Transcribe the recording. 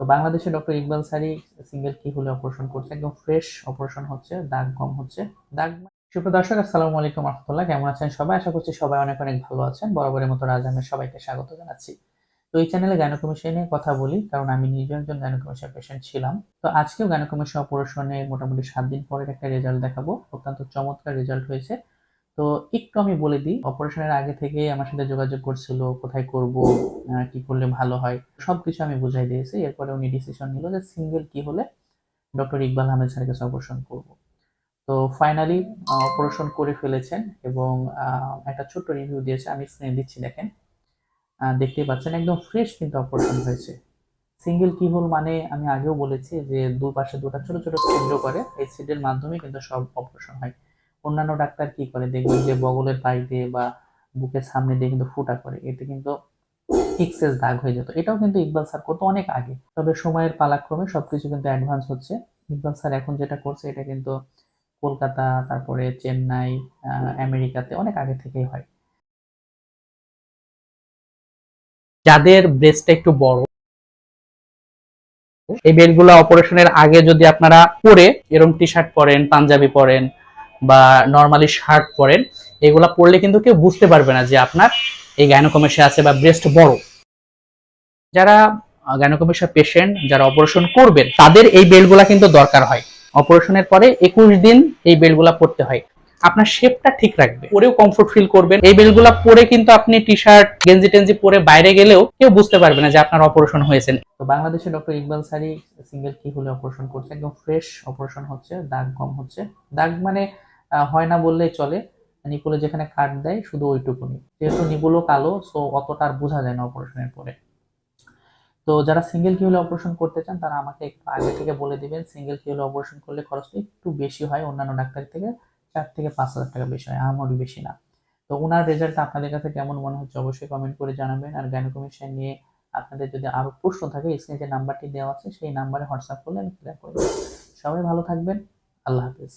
তো বাংলাদেশে ডক্টর ইকবাল সারি সিঙ্গেল কি হলে অপারেশন করছে, একদম ফ্রেশ অপারেশন হচ্ছে, দাগ কম হচ্ছে। দাগ সুপ্রিয় দর্শক, আসসালামু আলাইকুম রহমতুল্লাহ, কেমন আছেন সবাই? আশা করছি সবাই অনেক অনেক ভালো আছেন। বরাবরের মতো রাজ সবাইকে স্বাগত জানাচ্ছি। তো এই চ্যানেলে গাইনোকমিশন নিয়ে কথা বলি, কারণ আমি নিজে একজন গাইনোকমিশন পেশেন্ট ছিলাম। তো আজকেও গাইনোকমিশন অপারেশনে মোটামুটি সাত দিন পরের একটা রেজাল্ট দেখাবো। অত্যন্ত চমৎকার রেজাল্ট হয়েছে। তো একটু আমি বলে দিই অপারেশনের আগে থেকে আমার সাথে যোগাযোগ করছিল কোথায় করব কি করলে ভালো হয় সবকিছু আমি বুঝাই দিয়েছি। এরপরে উনি ডিসিশন নিল যে সিঙ্গেল কি হলে ডক্টর ইকবাল আহমেদ স্যারের কাছে অপারেশন করব। তো ফাইনালি অপারেশন করে ফেলেছেন এবং একটা ছোট্ট রিভিউ দিয়েছে। আমি স্ক্রিনে দিচ্ছি দেখেন। আহ, দেখতেই পাচ্ছেন একদম ফ্রেশ কিন্তু অপারেশন হয়েছে। সিঙ্গেল কিহোল মানে আমি আগেও বলেছি যে দুপাশে দুটা ছোট ছোট ছিদ্র করে এই ছিদ্রের মাধ্যমে কিন্তু সব অপারেশন হয়। অন্যান্য ডাক্তার কি করে? দেখবেন যে বগলের পাই দিয়ে বা বুকের সামনে দিয়ে কিন্তু ফুটা করে, এতে কিন্তু এক্সেস দাগ হয়ে যেত। এটাও কিন্তু ইকবাল স্যার করতো অনেক আগে। তবে সময়ের পালাক্রমে সবকিছু কিন্তু অ্যাডভান্স হচ্ছে। ইকবাল স্যার এখন যেটা করছে, এটা কিন্তু কলকাতা, তারপরে চেন্নাই আমেরিকাতে অনেক আগে থেকেই হয়। যাদের ব্রেস্টটা একটু বড়, এই বেলগুলো অপারেশনের আগে যদি আপনারা পরে এরকম টি শার্ট পরেন পাঞ্জাবি পরেন বা নর্মালি শার্ট পরেন, এগুলা পরলে কিন্তু কেউ বুঝতে পারবে না যে আপনার এই গাইনোকমেশে আছে বা ব্রেস্ট বড়। যারা গাইনোকমেশিয়া পেশেন্ট যারা অপারেশন করবেন, তাদের এই বেলগুলা কিন্তু দরকার হয়। অপারেশনের পরে একুশ দিন এই বেলগুলা পরতে হয়। আপনার শেপটা ঠিক রাখবে। পরেও কমফোর্ট ফিল করবেন। এই বেলগুলা পরে কিন্তু আপনি টি শার্ট গেঞ্জি টেঞ্জি পরে বাইরে গেলেও কেউ বুঝতে পারবে না যে আপনার অপারেশন হয়েছে। তো বাংলাদেশে ডক্টর ইকবাল সারি সিঙ্গেল কি হলে অপারেশন করছে? একদম ফ্রেশ অপারেশন হচ্ছে, দাগ কম হচ্ছে। দাগ মানে হয় না বললেই চলে। নিপুলে যেখানে কাট দেয়, শুধু ওইটুকুনি। যেহেতু নিপুলও কালো সো অতটা আর বোঝা যায় না অপারেশনের পরে। তো যারা সিঙ্গেল কিউলে অপারেশন করতে চান, তারা আমাকে একটু আগে থেকে বলে দিবেন। সিঙ্গেল কিউলে অপারেশন করলে খরচটা একটু বেশি হয়, অন্যান্য ডাক্তার থেকে চার থেকে পাঁচ হাজার টাকা বেশি হয় আমারও বেশি না। তো ওনার রেজাল্ট আপনাদের কাছে কেমন মনে হচ্ছে অবশ্যই কমেন্ট করে জানাবেন। আর গাইনোকমিশন নিয়ে আপনাদের যদি আরও প্রশ্ন থাকে স্ক্রিনে যে নাম্বারটি দেওয়া আছে, সেই নাম্বারে হোয়াটসঅ্যাপ করলে আমি ক্লিয়ার করে দেবো। সবাই ভালো থাকবেন। আল্লাহ হাফিজ।